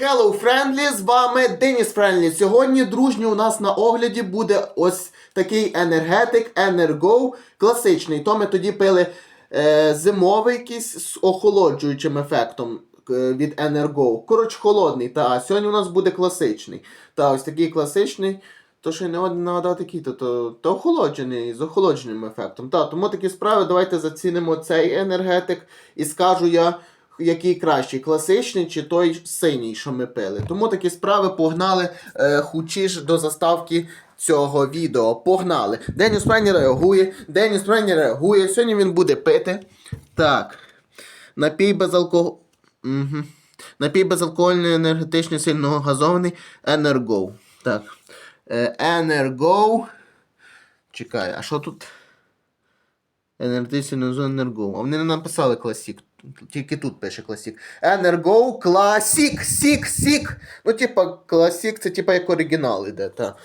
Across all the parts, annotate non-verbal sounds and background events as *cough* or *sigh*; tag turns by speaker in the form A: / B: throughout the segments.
A: Hello, Friendly, з вами Деніс Френдлі. Сьогодні, дружні, у нас на огляді буде ось такий енергетик Energo класичний. То ми тоді пили е, зимовий якийсь з охолоджуючим ефектом е, від Energo. Коротше, холодний. Та, сьогодні у нас буде класичний. Та ось такий класичний. То ще не нагадати такий, то, то, то охолоджений, з охолодженим ефектом. Та, тому такі справи, давайте зацінимо цей енергетик і скажу я який кращий, класичний чи той синій, що ми пили. Тому такі справи погнали е, хучі ж до заставки цього відео. Погнали. Деніс Прені реагує, Деніс Прені реагує. Сьогодні він буде пити. Так. Напій безалкоголь... Угу. Напій безалкогольний енергетичний сильно газований Енерго. Так. Е, Енерго. Чекай, а що тут? Енергетичний енерго. А вони не написали класік. Тільки тут пише класік. Енерго класік, сік, сік. Ну, типа, класік, це типа як оригінал іде. Та.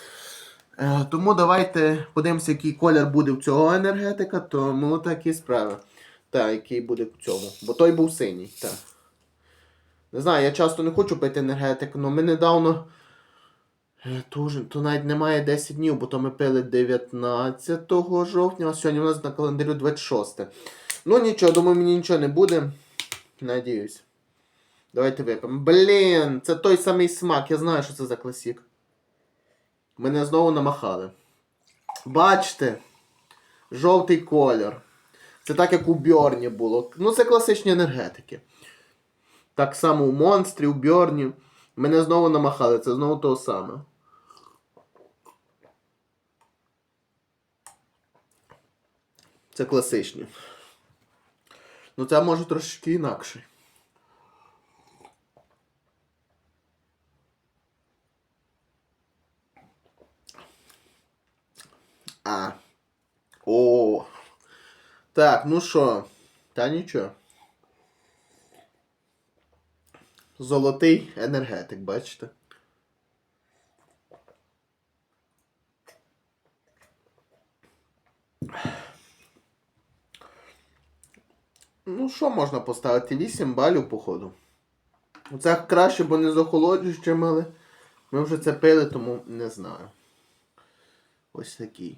A: Е, тому давайте подивимося, який колір буде в цього енергетика, тому такі справи. Так, який буде в цьому. Бо той був синій. Так. Не знаю, я часто не хочу пити енергетик, але ми недавно. Е, То, то навіть немає 10 днів, бо то ми пили 19 жовтня, а сьогодні у нас на календарю 26. Ну нічого, думаю, мені нічого не буде. Надіюсь. Давайте вип'ємо. Блін, це той самий смак, я знаю, що це за класік. Мене знову намахали. Бачите? Жовтий колір. Це так, як у Бьорні було. Ну, це класичні енергетики. Так само у монстрі, у Бьорні. Мене знову намахали, це знову того саме. Це класичні. Ну це може трошки інакше. А. О. Так, ну що? Та нічого. Золотий енергетик, бачите? Ну, що можна поставити? 8 балів, походу. Це краще, бо не з охолоджуючим, але ми вже це пили, тому не знаю. Ось такий.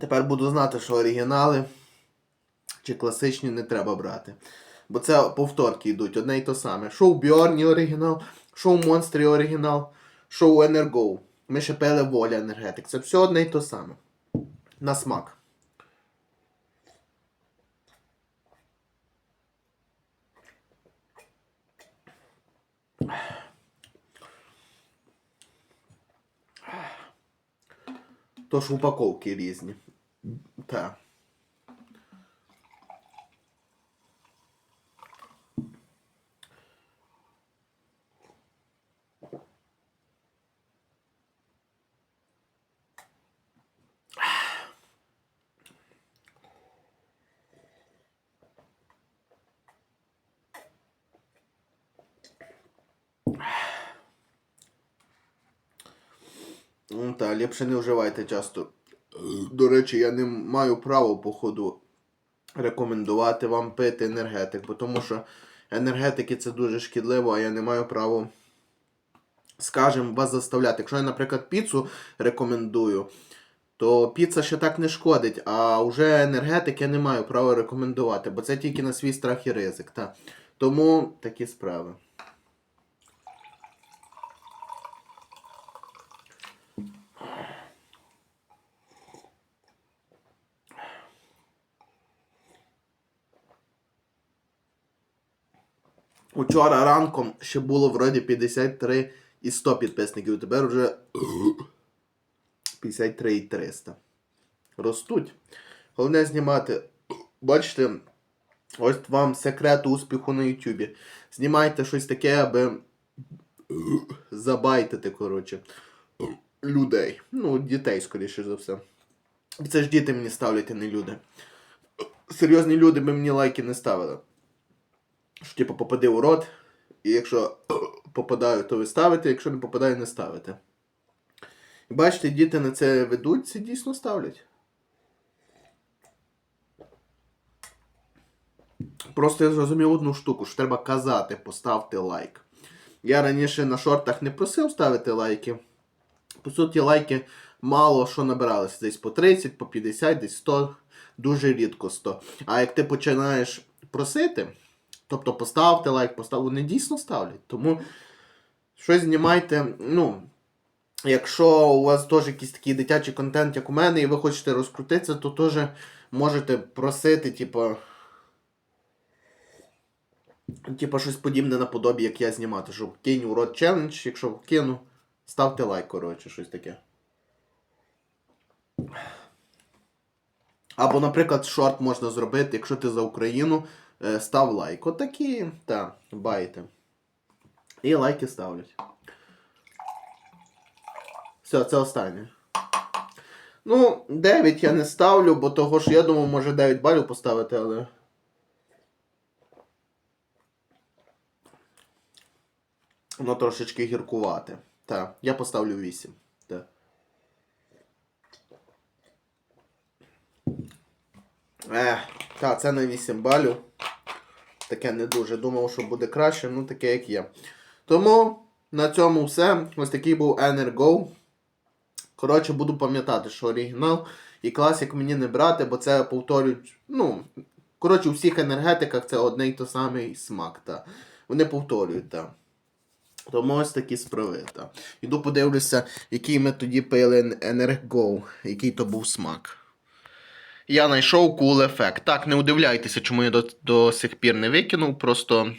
A: Тепер буду знати, що оригінали чи класичні не треба брати. Бо це повторки йдуть, одне й то саме. Що у Бьорні оригінал, що у Монстрі оригінал, що у Енерго. Ми ще пили воля енергетик. Це все одне й то саме. На смак. Тож упаковки різні. Так. Та, ліпше не вживайте часто. До речі, я не маю права, походу, рекомендувати вам пити енергетик, бо тому що енергетики це дуже шкідливо, а я не маю права, скажімо, вас заставляти. Якщо я, наприклад, піцу рекомендую, то піца ще так не шкодить, а вже енергетик я не маю права рекомендувати, бо це тільки на свій страх і ризик. Та. Тому такі справи. Учора ранком ще було вроді 53 і 100 підписників, тепер вже 53 і 300. Ростуть. Головне знімати. Бачите, ось вам секрет успіху на Ютубі. Знімайте щось таке, аби забайтити, коротше, людей. Ну, дітей, скоріше за все. Це ж діти мені ставлять, а не люди. Серйозні люди би мені лайки не ставили що типу попади у рот, і якщо *coughs* попадаю, то ви ставите, якщо не попадаю, не ставите. І бачите, діти на це ведуть, це дійсно ставлять. Просто я зрозумів одну штуку, що треба казати, поставте лайк. Я раніше на шортах не просив ставити лайки. По суті, лайки мало що набиралися. Десь по 30, по 50, десь 100, дуже рідко 100. А як ти починаєш просити тобто поставте лайк, постав... вони дійсно ставлять. Тому щось знімайте. Ну, якщо у вас теж якийсь такий дитячий контент, як у мене, і ви хочете розкрутитися, то теж можете просити, типу. Типа щось подібне наподобі, як я знімати, що кинь у рот челендж, якщо кину, ставте лайк, коротше, щось таке. Або, наприклад, шорт можна зробити, якщо ти за Україну, став лайк. Отакі, та, байти. І лайки ставлять. Все, це останнє. Ну, 9 я не ставлю, бо того ж я думав, може 9 балів поставити, але. Воно трошечки гіркувате. Так, я поставлю 8. Так. Ех, так, це на 8 балів. Таке не дуже. Думав, що буде краще, ну таке як є. Тому на цьому все. Ось такий був Energo. Коротше, буду пам'ятати, що оригінал і класик мені не брати, бо це повторюють. Ну, коротше, у всіх енергетиках це одне й той самий смак. Та. Вони повторюють, так. Тому ось такі справи. Та. Іду подивлюся, який ми тоді пили Energo, який то був смак. Я знайшов Cool ефект. Так, не удивляйтеся, чому я до, до сих пір не викинув. Просто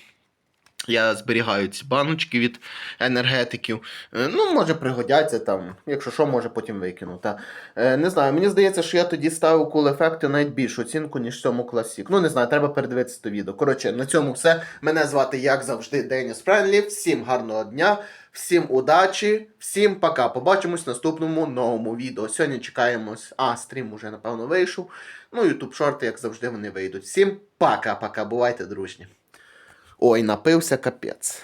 A: я зберігаю ці баночки від енергетиків. Е, Ну, може, пригодяться там. Якщо що, може потім викину. Та. Е, Не знаю, мені здається, що я тоді ставив Effect навіть більшу оцінку, ніж цьому Classic. Ну, не знаю, треба передивитися то відео. Коротше, на цьому все. Мене звати, як завжди, Деніс Френлі. Всім гарного дня, всім удачі, всім пока. Побачимось в наступному новому відео. Сьогодні чекаємось. А, стрім уже, напевно, вийшов. Ну, YouTube шорти, як завжди, вони вийдуть. Всім пока-пока. Бувайте дружні. Ой, напився капець.